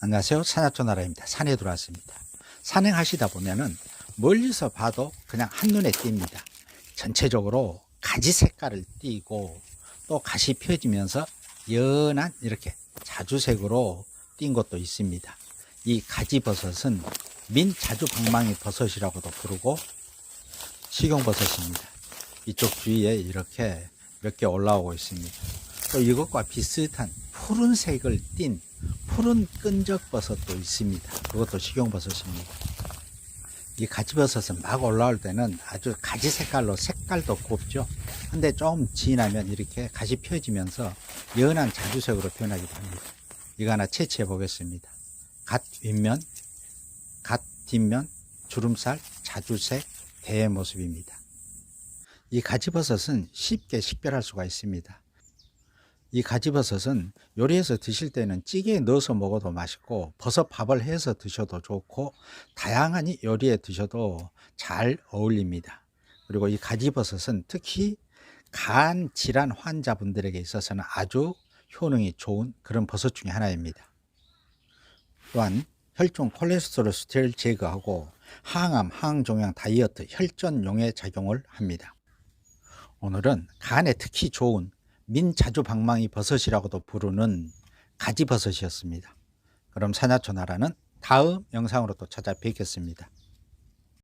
안녕하세요. 산야초 나라입니다. 산에 들어왔습니다. 산행하시다 보면은 멀리서 봐도 그냥 한눈에 띕니다. 전체적으로 가지 색깔을 띠고 또 가시 펴지면서 연한 이렇게 자주색으로 띈 것도 있습니다. 이 가지버섯은 민자주방망이 버섯이라고도 부르고 식용버섯입니다. 이쪽 주위에 이렇게 몇 개 올라오고 있습니다. 또 이것과 비슷한 푸른색을 띤 푸른 끈적버섯도 있습니다. 그것도 식용버섯입니다. 이 가지버섯은 막 올라올 때는 아주 가지 색깔로 색깔도 곱죠. 근데 좀 지나면 이렇게 가시 펴지면서 연한 자주색으로 변하기도 합니다. 이거 하나 채취해 보겠습니다. 갓 윗면, 갓 뒷면, 주름살, 자주색, 대의 모습입니다. 이 가지버섯은 쉽게 식별할 수가 있습니다. 이 가지버섯은 요리해서 드실 때는 찌개에 넣어서 먹어도 맛있고 버섯 밥을 해서 드셔도 좋고 다양한 이 요리에 드셔도 잘 어울립니다. 그리고 이 가지버섯은 특히 간 질환 환자분들에게 있어서는 아주 효능이 좋은 그런 버섯 중에 하나입니다. 또한 혈중 콜레스테롤 수치를 제거하고 항암, 항종양 다이어트, 혈전용에 작용을 합니다. 오늘은 간에 특히 좋은 민자주방망이 버섯이라고도 부르는 가지버섯이었습니다. 그럼 산야초 나라는 다음 영상으로 또 찾아뵙겠습니다.